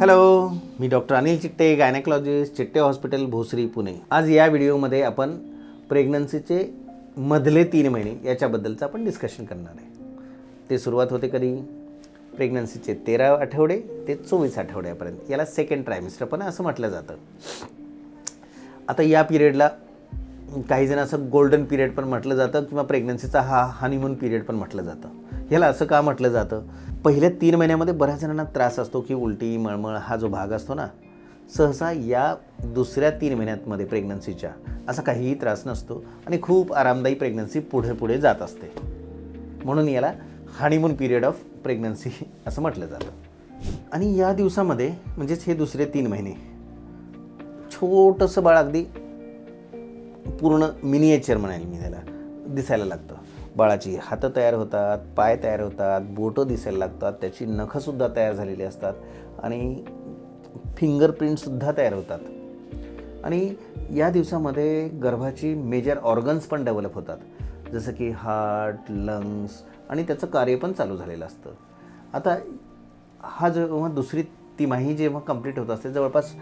Hello मी doctor Anil चिट्टे gynaecologist चिट्टे hospital Bhosari Pune. आज या व्हिडिओमध्ये आपण प्रेग्नन्सीचे मधले तीन महिने याच्याबद्दलचं आपण डिस्कशन करणार आहे. ते सुरुवात होते कधी? प्रेग्नन्सीचे तेरा आठवडे ते चोवीस आठवड्यापर्यंत. याला सेकंड ट्रायमिस्टर पण असं म्हटलं जातं. आता या पिरियडला काही जण असं गोल्डन पिरियड पण म्हटलं जातं किंवा प्रेग्नन्सीचा हा हनीमून पिरियड पण म्हटलं जातं. ह्याला असं का म्हटलं जातं? पहिल्या तीन महिन्यामध्ये बऱ्याच जणांना त्रास असतो की उलटी मळमळ हा जो भाग असतो ना सहसा या दुसऱ्या तीन महिन्यातमध्ये प्रेग्नन्सीच्या असा काहीही त्रास नसतो आणि खूप आरामदायी प्रेग्नन्सी पुढे पुढे जात असते. म्हणून याला हनीमून पिरियड ऑफ प्रेग्नन्सी असं म्हटलं जातं. आणि या दिवसामध्ये म्हणजेच हे दुसरे तीन महिने छोटंसं बाळ अगदी पूर्ण मिनिएचर म्हणाल मी त्याला दिसायला लागतं. बाळाची हातं तयार होतात पाय तयार होतात बोटं दिसायला लागतात त्याची नखंसुद्धा तयार झालेली असतात आणि फिंगरप्रिंटसुद्धा तयार होतात. आणि या दिवसामध्ये गर्भाची मेजर ऑर्गन्स पण डेव्हलप होतात. जसं की हार्ट लंग्स आणि त्याचं कार्य पण चालू झालेलं असतं. आता हा जेव्हा दुसरी तिमाही जेव्हा कंप्लीट होत असते जवळपास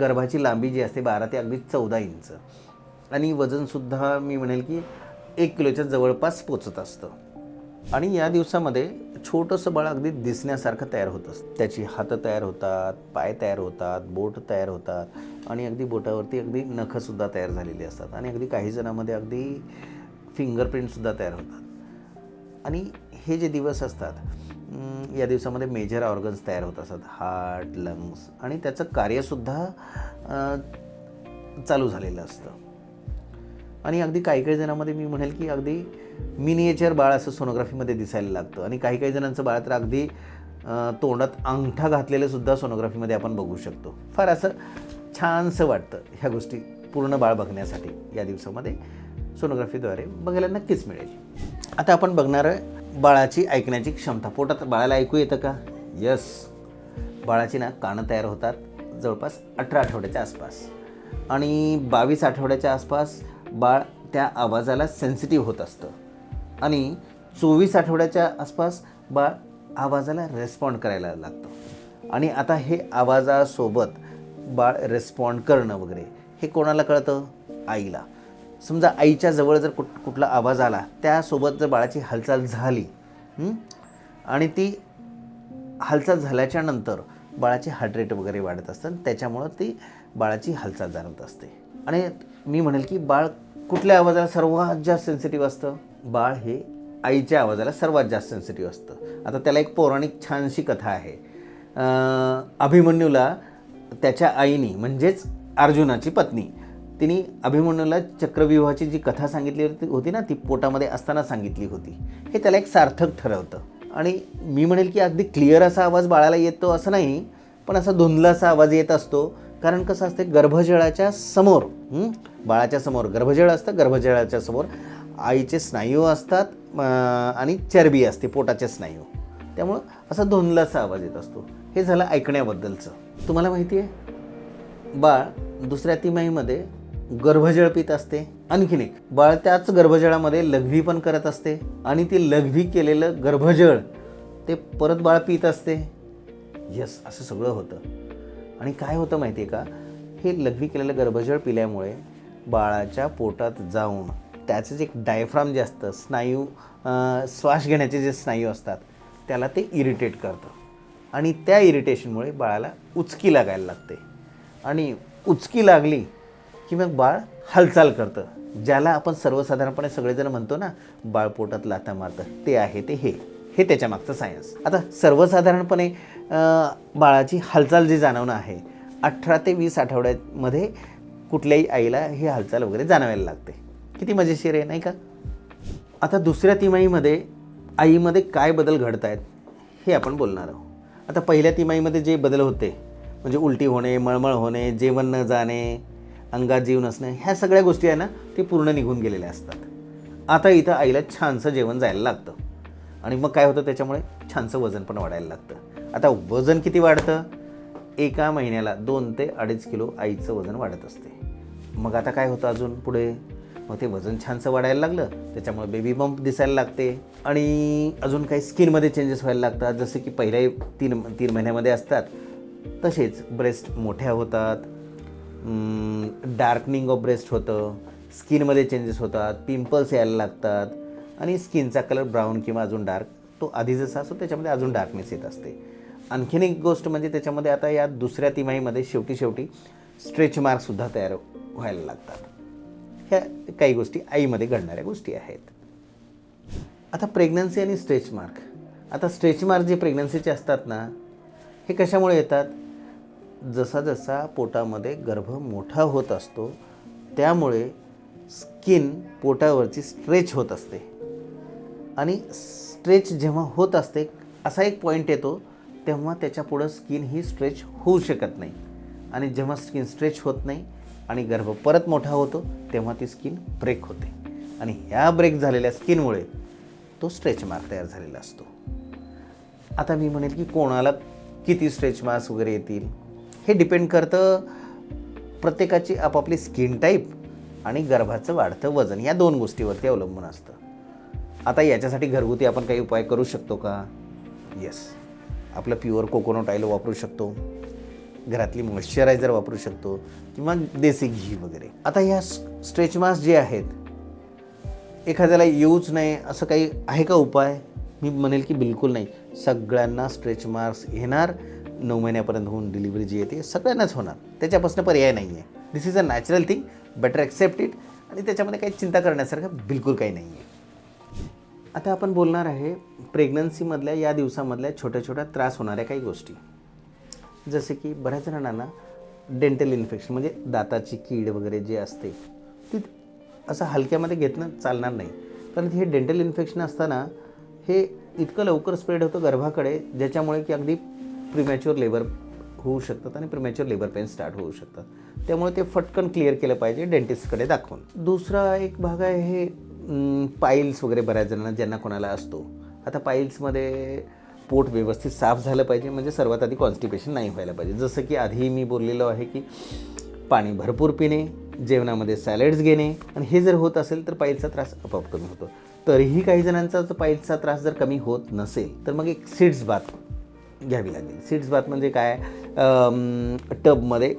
गर्भाची लांबी जी असते बारा ते अगदी चौदा इंच. आणि वजनसुद्धा मी म्हणेल की एक किलोच्या जवळपास पोचत असतं. आणि या दिवसामध्ये छोटंसं बाळ अगदी दिसण्यासारखं तयार होत असतं. त्याची हातं तयार होतात पाय तयार होतात बोट तयार होतात आणि अगदी बोटावरती अगदी नखंसुद्धा तयार झालेली असतात. आणि अगदी काही जणांमध्ये अगदी फिंगरप्रिंटसुद्धा तयार होतात. आणि हे जे दिवस असतात या दिवसामध्ये मेजर ऑर्गन्स तयार होत असतात. हार्ट लंग्स आणि त्याचं कार्यसुद्धा चालू झालेलं असतं. आणि अगदी काही काही जणांमध्ये मी म्हणेल की अगदी मिनिएचर बाळ असं सोनोग्राफीमध्ये दिसायला लागतं. आणि काही काही जणांचं बाळ तर अगदी तोंडात अंगठा घातलेलं सुद्धा सोनोग्राफीमध्ये आपण बघू शकतो. फार असं छानसं वाटतं ह्या गोष्टी पूर्ण बाळ बघण्यासाठी या दिवसामध्ये सोनोग्राफीद्वारे बघायला नक्कीच मिळेल. आता आपण बघणार बाळाची ऐकण्याची क्षमता. पोटात बाळाला ऐकू येतं का? यस बाळाची ना कानं तयार होतात जवळपास अठरा आठवड्याच्या आसपास. आणि बावीस आठवड्याच्या आसपास बाळ त्या आवाजाला सेन्सिटिव्ह होत असतं. आणि चोवीस आठवड्याच्या आसपास बाळ आवाजाला रेस्पॉन्ड करायला लागतं. आणि आता हे आवाजासोबत बाळ रेस्पॉन्ड करणं वगैरे हे कोणाला कळतं? आईला. समजा आईच्या जवळ जर कुठ कुठला आवाज आला त्यासोबत जर बाळाची हालचाल झाली आणि ती हालचाल झाल्याच्यानंतर बाळाची हार्ट रेट वगैरे वाढत असतं त्याच्यामुळं ती बाळाची हालचाल जाणवत असते. आणि मी म्हणेल की बाळ कुठल्या आवाजाला सर्वात जास्त सेन्सिटिव्ह असतं? बाळ हे आईच्या आवाजाला सर्वात जास्त सेन्सिटिव्ह असतं. आता त्याला एक पौराणिक छानशी कथा आहे. अभिमन्यूला त्याच्या आईनी म्हणजेच अर्जुनाची पत्नी तिने अभिमन्यूला चक्रव्यूहाची जी कथा सांगितली होती होती ना ती पोटामध्ये असताना सांगितली होती. हे त्याला एक सार्थक ठरवतं. आणि मी म्हणेल की अगदी क्लिअर असा आवाज बाळाला येतो असं नाही पण असा धुंदलासा आवाज येत असतो कारण कसं असते गर्भजळाच्या समोर बाळाच्या समोर गर्भजळ असतं गर्भजळाच्या समोर आईचे स्नायू असतात आणि चरबी असते पोटाचे स्नायू. त्यामुळं असा धुंदलासा आवाज येत असतो. हे झालं ऐकण्याबद्दलचं. तुम्हाला माहिती आहे? बाळ दुसऱ्या तिमाहीमध्ये गर्भजळ पित असते. आणखीन एक बाळ त्याच गर्भजळामध्ये लघवी पण करत असते आणि ती लघवी केलेलं गर्भजळ ते परत बाळ पित असते. यस असं सगळं होतं. आणि काय होतं माहिती आहे का? हे लघवी केलेलं गर्भजळ पिल्यामुळे बाळाच्या पोटात जाऊन त्याचं जे डायफ्राम जे असतं स्नायू श्वास घेण्याचे जे स्नायू असतात त्याला ते इरिटेट करतं. आणि त्या इरिटेशनमुळे बाळाला उचकी लागायला लागते. आणि उचकी लागली की मग बाळ हालचाल करतं. ज्याला आपण सर्वसाधारणपणे सगळेजण म्हणतो ना बाळ पोटात लाथा मारतं ते आहे ते हे. हे त्याच्यामागचं सायन्स आता सर्वसाधारणपणे बाळाची हालचाल जी जाणवणं आहे अठरा ते वीस आठवड्यामध्ये कुठल्याही आईला ही हालचाल वगैरे जाणवायला लागते. किती मजेशीर आहे नाही का? आता दुसऱ्या तिमाहीमध्ये आईमध्ये काय बदल घडत आहेत हे आपण बोलणार आहोत. आता पहिल्या तिमाहीमध्ये जे बदल होते म्हणजे उलटी होणे मळमळ होणे जेवण न जाणे अंगात जीव नसणे ह्या सगळ्या गोष्टी आहे ना ते पूर्ण निघून गेलेल्या असतात. आता इथं आईला छानसं जेवण जायला लागतं. आणि मग काय होतं त्याच्यामुळे छानसं वजन पण वाढायला लागतं. आता वजन किती वाढतं? एका महिन्याला दोन ते अडीच किलो आईचं वजन वाढत असते. मग आता काय होतं अजून पुढे? मग ते वजन छानसं वाढायला लागलं त्याच्यामुळे बेबी बंप दिसायला लागते. आणि अजून काही स्किनमध्ये चेंजेस व्हायला लागतात जसे की पहिल्या तीन तीन महिन्यामध्ये असतात तसेच ब्रेस्ट मोठ्या होतात डार्कनिंग ऑफ ब्रेस्ट होतं स्किनमध्ये चेंजेस होतात पिंपल्स यायला लागतात आणि स्किनचा कलर ब्राऊन किंवा अजून डार्क तो आधी जसा असतो त्याच्यामध्ये अजून डार्कनेस येत असते. आणखीन एक गोष्ट म्हणजे त्याच्यामध्ये आता या दुसऱ्या तिमाहीमध्ये शेवटी शेवटी स्ट्रेच मार्कसुद्धा तयार व्हायला लागतात. ह्या काही गोष्टी आईमध्ये घडणाऱ्या गोष्टी आहेत. आता प्रेग्नन्सी आणि स्ट्रेच मार्क आता स्ट्रेच मार्क जे प्रेग्नन्सीचे असतात ना हे कशामुळे येतात? जसा जसा पोटामध्ये गर्भ मोठा होत असतो त्यामुळे स्किन पोटावरची स्ट्रेच होत असते. आणि स्ट्रेच जेव्हा होत असते असा एक पॉईंट येतो तेव्हा त्याच्या पुढं स्किन ही स्ट्रेच होऊ शकत नाही. आणि जेव्हा स्किन स्ट्रेच होत नाही आणि गर्भ परत मोठा होतो तेव्हा ती स्किन ब्रेक होते. आणि ह्या ब्रेक झालेल्या स्किनमुळे तो स्ट्रेच मार्क तयार झालेला असतो. आता मी म्हणेल की कोणाला किती स्ट्रेच मार्क्स वगैरे येतील हे डिपेंड करतं प्रत्येकाची आपापली स्किन टाईप आणि गर्भाचं वाढतं वजन. या दोन गोष्टीवरती अवलंबून असतं. आता याच्यासाठी घरगुती आपण काही उपाय करू शकतो का? येस आपलं प्युअर कोकोनट ऑइल वापरू शकतो. घरातली मॉइश्चरायझर वापरू शकतो. किंवा देसी घी वगैरे. आता ह्या स्ट्रेच मास्क जे आहेत एखाद्याला येऊच नाही असं काही आहे का उपाय? मी म्हणेल की बिलकुल नाही. सगळ्यांना स्ट्रेच मार्क्स येणार. नऊ महिन्यापर्यंत होऊन डिलिव्हरी जी येते सगळ्यांनाच होणार. त्याच्यापासून पर्याय नाही आहे this is a natural thing better accept it आणि त्याच्यामध्ये काही चिंता करण्यासारखं बिलकुल काही नाही आहे आता आपण बोलणार आहे प्रेग्नन्सीमधल्या या दिवसामधल्या छोट्या छोट्या त्रास होणाऱ्या काही गोष्टी. जसे की बऱ्याच जणांना डेंटल इन्फेक्शन म्हणजे दाताची कीड वगैरे जे असते ती असं हलक्यामध्ये घेतणं चालणार नाही. कारण हे डेंटल इन्फेक्शन असताना हे इतकं लवकर स्प्रेड होतं गर्भाकडे ज्याच्यामुळे की अगदी प्रिमॅच्युअर लेबर होऊ शकतात आणि प्रिमॅच्युअर लेबर पेन स्टार्ट होऊ शकतात. त्यामुळे ते फटकन क्लिअर केलं पाहिजे डेंटिस्टकडे दाखवून. दुसरा एक भाग आहे हे पाईल्स वगैरे बऱ्याच जणांना ज्यांना कोणाला असतो. आता पाईल्समध्ये पोट व्यवस्थित साफ झालं पाहिजे म्हणजे सर्वात आधी कॉन्स्टिपेशन नाही व्हायला पाहिजे. जसं की आधी मी बोललेलो आहे की पाणी भरपूर पिणे जेवणामध्ये सॅलड्स घेणे आणि हे जर होत असेल तर पाईलचा त्रास आपोआप कमी होतो. तरीही काही जणांचा जर पाईलचा त्रास जर कमी होत नसेल तर मग एक सीड्स बाथ घ्यावी लागेल. सीड्स बाथ म्हणजे काय? टबमध्ये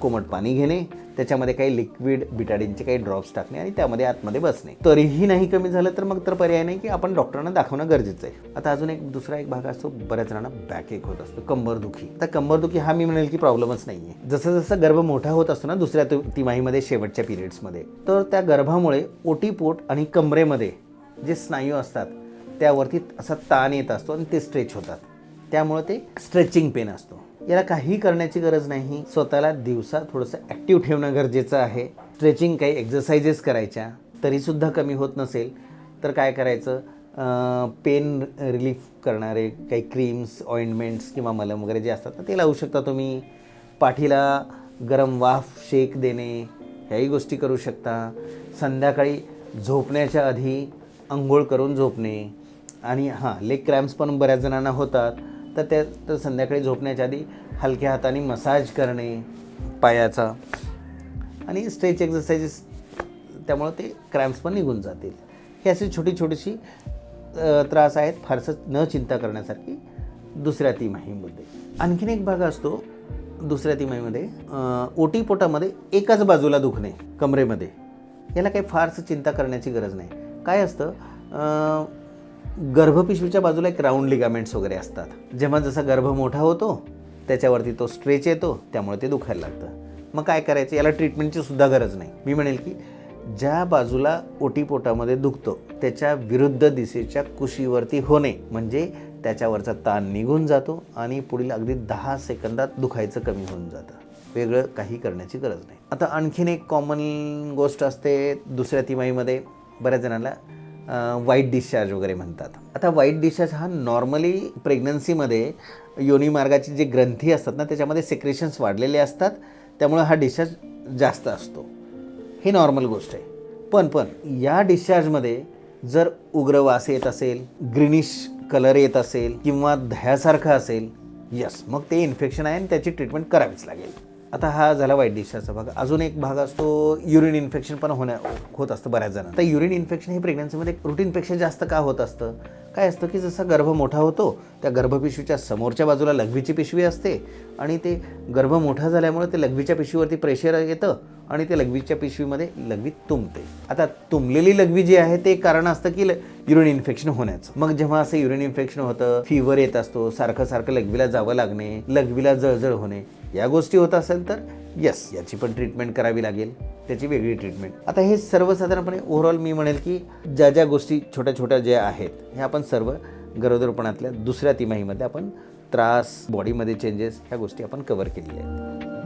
कोमट पाणी घेणे त्याच्यामध्ये काही लिक्विड बिटाडीनचे काही ड्रॉप्स टाकणे आणि त्यामध्ये आतमध्ये बसणे. तरीही नाही कमी झालं तर मग तर पर्याय नाही की आपण डॉक्टरांना दाखवणं गरजेचं आहे. आता अजून एक दुसरा एक भाग असतो बऱ्याच जणांना बॅक एक होत असतो कंबरदुखी. आता कंबरदुखी हा मी म्हणेल की प्रॉब्लेमच नाही आहे जसं जसं गर्भ मोठा होत असतो ना दुसऱ्या तिमाहीमध्ये शेवटच्या पिरियड्समध्ये तर त्या गर्भामुळे ओटीपोट आणि कमरेमध्ये जे स्नायू असतात त्यावरती असा ताण येत असतो आणि ते स्ट्रेच होतात. त्यामुळे ते स्ट्रेचिंग पेन असतो. याला काही करण्याची गरज नाही. स्वतःला दिवसा थोडंसं ॲक्टिव्ह ठेवणं गरजेचं आहे. स्ट्रेचिंग काही एक्झरसाइजेस करायच्या तरीसुद्धा कमी होत नसेल तर काय करायचं? पेन रिलीफ करणारे काही क्रीम्स ऑइंटमेंट्स किंवा मलम वगैरे जे असतात ना ते लावू शकता तुम्ही. पाठीला गरम वाफ शेक देणे ह्याही गोष्टी करू शकता. संध्याकाळी झोपण्याच्या आधी आंघोळ करून झोपणे. आणि हां लेग क्रॅम्प्स पण बऱ्याच जणांना होतात. तर त्या तर संध्याकाळी झोपण्याच्या आधी हलक्या हाताने मसाज करणे पायाचा. आणि स्ट्रेच एक्झरसाइजेस त्यामुळं ते क्रॅम्प्स पण निघून जातील. ही अशी छोटी छोटीशी त्रास आहेत फारसं न चिंता करण्यासारखी दुसऱ्या तिमाहीमध्ये आणखीन एक भाग असतो दुसऱ्या तिमाहीमध्ये ओटीपोटामध्ये ओटी पोटामध्ये एकाच बाजूला दुखणे कमरेमध्ये. याला काही फारसं चिंता करण्याची गरज नाही. काय असतं गर्भपिशवीच्या बाजूला एक राऊंड लिगामेंट्स वगैरे असतात. जेव्हा जसा गर्भ मोठा होतो त्याच्यावरती तो स्ट्रेच येतो त्यामुळे ते दुखायला लागतं. मग काय करायचं? याला ट्रीटमेंटची सुद्धा गरज नाही. मी म्हणेल की ज्या बाजूला ओटीपोटामध्ये दुखतो त्याच्या विरुद्ध दिशेच्या कुशीवरती होणे म्हणजे त्याच्यावरचा ताण निघून जातो आणि पुढील अगदी दहा सेकंदात दुखायचं कमी होऊन जातं. वेगळं काही करण्याची गरज नाही. आता आणखीन एक कॉमन गोष्ट असते दुसऱ्या तिमाहीमध्ये. बऱ्याच जणांना वाईट डिस्चार्ज वगैरे म्हणतात. आता वाईट डिस्चार्ज हा नॉर्मली प्रेग्नन्सीमध्ये योनी मार्गाची जे ग्रंथी असतात ना त्याच्यामध्ये सेक्रेशन्स वाढलेले असतात. त्यामुळे हा डिस्चार्ज जास्त असतो. ही नॉर्मल गोष्ट आहे. पण पण या डिस्चार्जमध्ये जर उग्र वास येत असेल ग्रीनिश कलर येत असेल किंवा दह्यासारखं असेल यस मग ते इन्फेक्शन आहे आणि त्याची ट्रीटमेंट करावीच लागेल. आता हा झाला वाईट डिस्चार्जचा भाग. अजून एक भाग असतो युरिन इन्फेक्शन पण होण्या होत असतं बऱ्याच जणांना. तर युरिन इन्फेक्शन हे प्रेग्नन्सीमध्ये रुटीनपेक्षा जास्त का होत असतं? काय असतं की जसा गर्भ मोठा होतो त्या गर्भपिशवीच्या समोरच्या बाजूला लघवीची पिशवी असते आणि ते गर्भ मोठा झाल्यामुळे ते लघवीच्या पिशवीवरती प्रेशर येतं आणि ते लघवीच्या पिशवीमध्ये लघवी तुंबते. आता तुंबलेली लघवी जी आहे ते कारण असतं की युरिन इन्फेक्शन होण्याचं. मग जेव्हा असं युरिन इन्फेक्शन होतं फिवर येत असतो सारखं सारखं लघवीला जावं लागणे लघवीला जळजळ होणे या गोष्टी होत असेल तर यस याची पण ट्रीटमेंट करावी लागेल त्याची वेगळी ट्रीटमेंट आता हे सर्वसाधारणपणे ओव्हरऑल मी म्हणेल की ज्या ज्या गोष्टी छोट्या छोट्या ज्या आहेत ह्या आपण सर्व गरोदरपणातल्या दुसऱ्या तिमाहीमध्ये आपण त्रास बॉडीमध्ये चेंजेस ह्या गोष्टी आपण कवर केलेल्या आहेत.